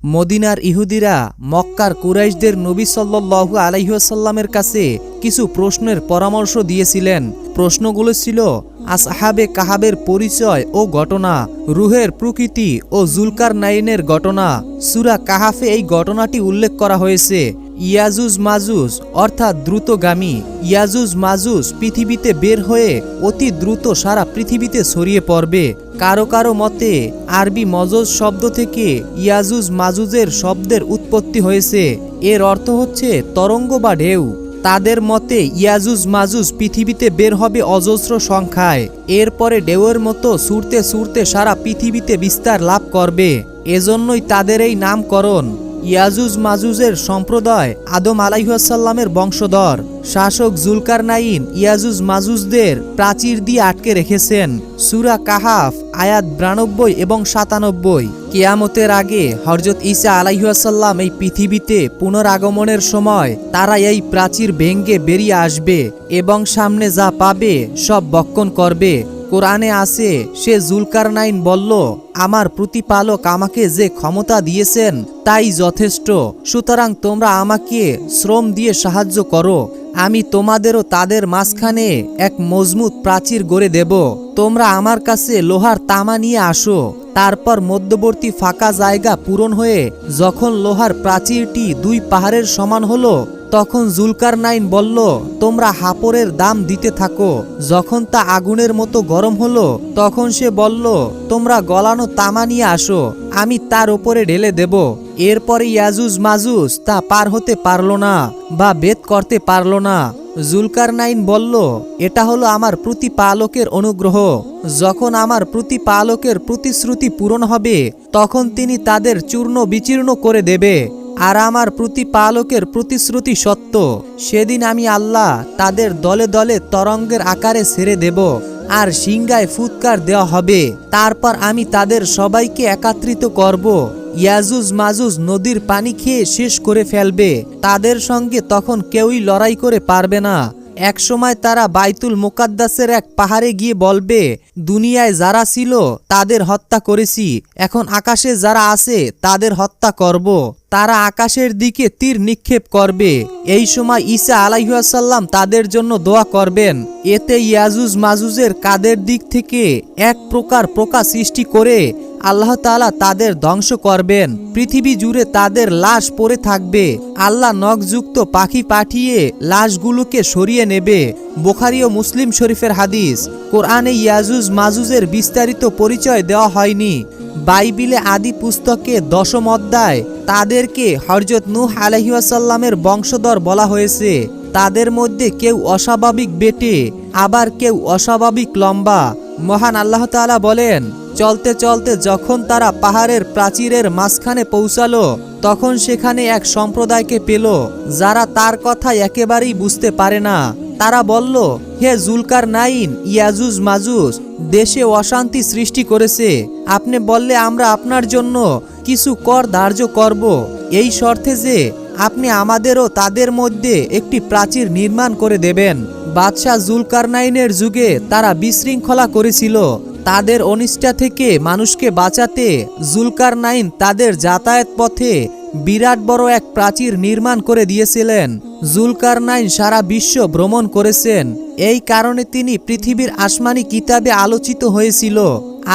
মদিনার ইহুদিরা মক্কার কুরাইশদের নবী সাল্লু আলাইসাল্লামের কাছে কিছু প্রশ্নের পরামর্শ দিয়েছিলেন। প্রশ্নগুলো ছিল, আসহাবে কাহাবের পরিচয় ও ঘটনা, রুহের প্রকৃতি ও জুলকার নাইনের ঘটনা, সুরা কাহাফে এই ঘটনাটি উল্লেখ করা হয়েছে। ইয়াজুজ মাজুজ, অর্থাৎ দ্রুতগামী, ইয়াজুজ মাজুজ পৃথিবীতে বের হয়ে অতি দ্রুত সারা পৃথিবীতে ছড়িয়ে পড়বে। কারও কারও মতে, আরবি মজজ শব্দ থেকে ইয়াজুজ মাজুজের শব্দের উৎপত্তি হয়েছে। এর অর্থ হচ্ছে তরঙ্গ বা ঢেউ। তাদের মতে, ইয়াজুজ মাজুজ পৃথিবীতে বের হবে অজস্র সংখ্যায়। এরপরে ঢেউয়ের মতো সুরতে সুরতে সারা পৃথিবীতে বিস্তার লাভ করবে। এজন্যই তাদের এই নামকরণ ইয়াজুজ মাজুজের সম্প্রদায় আদম আলাইহাসাল্লামের বংশধর। শাসক জুলকার নাইন ইয়াজুজ মাজুজদের প্রাচীর দিয়ে আটকে রেখেছেন। সুরা কাহাফ, আয়াত বিরানব্বই এবং সাতানব্বই। কেয়ামতের আগে হরজত ইসা আলাইহাসাল্লাম এই পৃথিবীতে পুনরাগমনের সময় তারা এই প্রাচীর ভেঙ্গে বেরিয়ে আসবে এবং সামনে যা পাবে সব বক্ষণ করবে। কোরআনে আছে, সে জুলকার নাইন বলল আমার প্রতিপালক আমাকে যে ক্ষমতা দিয়েছেন, তাই যথেষ্ট। সুতরাং তোমরা আমাকে শ্রম দিয়ে সাহায্য করো। আমি তোমাদেরও তাদের মাঝখানে এক মজবুত প্রাচীর গড়ে দেব। তোমরা আমার কাছে লোহার তামা নিয়ে আসো। তারপর মধ্যবর্তী ফাঁকা জায়গা পূরণ হয়ে যখন লোহার প্রাচীরটি দুই পাহাড়ের সমান হলো, তখন জুলকার নাইন বলল, তোমরা হাপরের দাম দিতে থাকো। যখন তা আগুনের মতো গরম হলো, তখন সে বলল তোমরা গলানো তামা নিয়ে আসো, আমি তার ওপরে ঢেলে দেব। এরপরে ইয়াজুজ মাজুজ তা পার হতে পারল না বা বেদ করতে পারল না। জুলকার নাইন বলল, এটা হলো আমার প্রতিপালকের অনুগ্রহ। যখন আমার প্রতিপালকের প্রতিশ্রুতি পূরণ হবে, তখন তিনি তাদের চূর্ণ বিচীর্ণ করে দেবে, আর আমার প্রতিপালকের প্রতিশ্রুতি সত্য। সেদিন আমি আল্লাহ তাদের দলে দলে তরঙ্গের আকারে ছেড়ে দেব। আর সিংগায় ফুৎকার দেওয়া হবে। তারপর আমি তাদের সবাইকে একাত্রিত করব। ইয়াজুজ মাজুজ নদীর পানি খেয়ে শেষ করে ফেলবে। তাদের সঙ্গে তখন কেউই লড়াই করে পারবে না। একসময় তারা বাইতুল মোকাদ্দাসের এক পাহাড়ে গিয়ে বলবে, দুনিয়ায় যারা ছিল, তাদের হত্যা করেছি। এখন আকাশে যারা আছে, তাদের হত্যা করব। তারা আকাশের দিকে তীর নিক্ষেপ করবে। এই সময় ঈসা আলাইহাসাল্লাম তাদের জন্য দোয়া করবেন। এতে ইয়াজুজ মাজুজের কাদের দিক থেকে এক প্রকার প্রকাশ সৃষ্টি করে আল্লাহ তালা তাদের ধ্বংস করবেন। পৃথিবী জুড়ে তাদের লাশ পড়ে থাকবে। আল্লাহ নখযুক্ত পাখি পাঠিয়ে লাশগুলোকে সরিয়ে নেবে। বোখারি ও মুসলিম শরীফের হাদিস, কোরআনে ইয়াজুজ মাজুজের বিস্তারিত পরিচয় দেওয়া হয়নি। বাইবিলে আদি পুস্তকে দশম অধ্যায় তাদেরকে হরজত নূহ আলহিউসাল্লামের বংশধর বলা হয়েছে। তাদের মধ্যে কেউ অস্বাভাবিক বেটে, আবার কেউ অস্বাভাবিক লম্বা। মহান আল্লাহ তাআলা বলেন চলতে চলতে যখন তারা পাহাড়ের প্রাচীরের মাঝখানে পৌঁছালো, তখন সেখানে এক সম্প্রদায়কে পেল, যারা তার কথা একেবারেই বুঝতে পারে না। তারা বলল, হে জুলকার নাইন ইয়াজুজ মাজুজ, দেশে অশান্তি সৃষ্টি করেছে। আপনি বললে আমরা আপনার জন্য কিছু কর ধার্য করব। এই শর্তে যে আপনি আমাদেরও তাদের মধ্যে একটি প্রাচীর নির্মাণ করে দেবেন। বাদশাহ জুলকার নাইনের যুগে তারা বিশৃঙ্খলা করেছিল। তাদের অনিষ্ঠা থেকে মানুষকে বাঁচাতে জুলকার নাইন তাদের যাতায়াত পথে বিরাট বড় এক প্রাচীর নির্মাণ করে দিয়েছিলেন। জুলকার নাইন সারা বিশ্ব ভ্রমণ করেছেন। এই কারণে তিনি পৃথিবীর আসমানি কিতাবে আলোচিত হয়েছিল।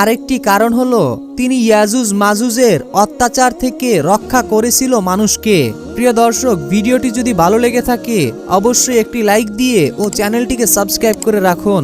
আরেকটি কারণ হলো, তিনি ইয়াজুজ মাজুজের অত্যাচার থেকে রক্ষা করেছিল মানুষকে। প্রিয় দর্শক, ভিডিওটি যদি ভালো লেগে থাকে, অবশ্যই একটি লাইক দিয়ে ও চ্যানেলটিকে সাবস্ক্রাইব করে রাখুন।